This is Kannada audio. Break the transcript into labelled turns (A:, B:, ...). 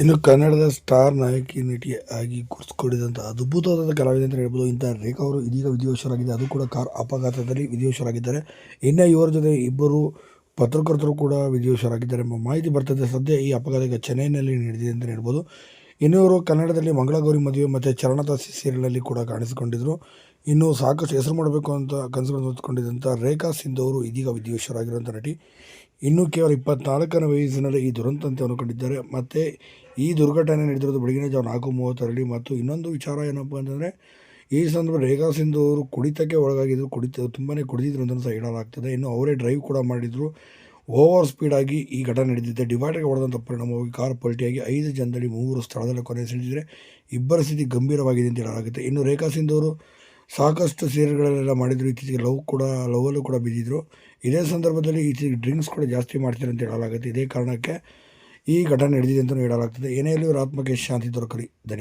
A: ಇನ್ನು ಕನ್ನಡದ ಸ್ಟಾರ್ ನಾಯಕಿ ನಟಿ ಆಗಿ ಗುರುತಿಸಿಕೊಂಡಿದ್ದಂಥ ಅದ್ಭುತವಾದ ಕಲಾವಿದೆ ಅಂತ ಹೇಳ್ಬೋದು. ಇಂಥ ರೇಖಾ ಅವರು ಇದೀಗ ವಿಧಿವಶರಾಗಿದೆ ಅದು ಕೂಡ ಕಾರ್ ಅಪಘಾತದಲ್ಲಿ ವಿಧಿವಶರಾಗಿದ್ದಾರೆ ಇನ್ನು ಇವರ ಜೊತೆ ಇಬ್ಬರು ಪತ್ರಕರ್ತರು ಕೂಡ ವಿಧಿವಶರಾಗಿದ್ದಾರೆ ಎಂಬ ಮಾಹಿತಿ ಬರ್ತದೆ. ಸದ್ಯ ಈ ಅಪಘಾತ ಈಗ ಚೆನ್ನೈನಲ್ಲಿ ನಡೆದಿದೆ ಅಂತ ಹೇಳ್ಬೋದು. ಇನ್ನು ಕನ್ನಡದಲ್ಲಿ ಮಂಗಳಗೌರಿ ಮದುವೆ ಮತ್ತು ಚರಣದಾಸಿ ಸೀರಿಯಲಲ್ಲಿ ಕೂಡ ಕಾಣಿಸಿಕೊಂಡಿದ್ದರು ಇನ್ನೂ ಸಾಕಷ್ಟು ಹೆಸರು ಮಾಡಬೇಕು ಅಂತ ಕನಸುಗಳನ್ನು ಹೊತ್ಕೊಂಡಿದ್ದಂಥ ರೇಖಾ ಸಿಂಧು ಅವರು ಇದೀಗ ವಿಧಿವಶರಾಗಿರುವಂಥ ನಟಿ. ಇನ್ನೂ ಕೇವಲ ಇಪ್ಪತ್ನಾಲ್ಕನೇ ವಯಸ್ಸಿನಲ್ಲಿ ಈ ದುರಂತಂತೆ ಅನ್ಕೊಂಡಿದ್ದಾರೆ ಮತ್ತು ಈ ದುರ್ಘಟನೆ ನಡೆದಿರೋದು ಬೆಳಗಿನ ಜಾವ ನಾಲ್ಕು ಮೂವತ್ತರಲ್ಲಿ ಮತ್ತು ಇನ್ನೊಂದು ವಿಚಾರ ಏನಪ್ಪ ಅಂತಂದರೆ, ಈ ಸಂದರ್ಭ ರೇಖಾ ಸಿಂಧು ಅವರು ಕುಡಿತಕ್ಕೆ ಒಳಗಾಗಿದ್ದರು ಕುಡಿತ ತುಂಬಾ ಕುಡಿದಿದ್ರು ಅಂತ ಸಹ ಹೇಳಲಾಗ್ತದೆ. ಇನ್ನು ಅವರೇ ಡ್ರೈವ್ ಕೂಡ ಮಾಡಿದರು. ಓವರ್ ಸ್ಪೀಡಾಗಿ ಈ ಘಟನೆ ನಡೆದಿದೆ. ಡಿವೈಡರ್ಗೆ ಹೊಡೆದಂಥ ಪರಿಣಾಮವಾಗಿ ಕಾರು ಪಲ್ಟಿಯಾಗಿ ಐದು ಜನದಲ್ಲಿ ಮೂವರು ಸ್ಥಳದಲ್ಲಿ ಕೊನೆ ಸಿಡಿದರೆ ಇಬ್ಬರ ಸ್ಥಿತಿ ಗಂಭೀರವಾಗಿದೆ ಅಂತ ಹೇಳಲಾಗುತ್ತೆ. ಇನ್ನು ರೇಖಾ ಸಿಂಧು ಅವರು ಸಾಕಷ್ಟು ಸೀರೆಗಳನ್ನೆಲ್ಲ ಮಾಡಿದರು. ಇತ್ತೀಚೆಗೆ ಲವ್ ಕೂಡ ಲವಲ್ಲೂ ಕೂಡ ಬಿದ್ದಿದ್ರು. ಇದೇ ಸಂದರ್ಭದಲ್ಲಿ ಇತ್ತೀಚೆಗೆ ಡ್ರಿಂಕ್ಸ್ ಕೂಡ ಜಾಸ್ತಿ ಮಾಡ್ತಾರೆ ಅಂತ ಹೇಳಲಾಗುತ್ತೆ. ಇದೇ ಕಾರಣಕ್ಕೆ ಈ ಘಟನೆ ನಡೆದಿದೆ ಅಂತಲೂ ಹೇಳಲಾಗ್ತದೆ. ಏನೇ ಇಲ್ಲಿ ಆತ್ಮಕ್ಕೆ ಶಾಂತಿ ದೊರಕಲಿ. ಧನ್ಯವಾದ.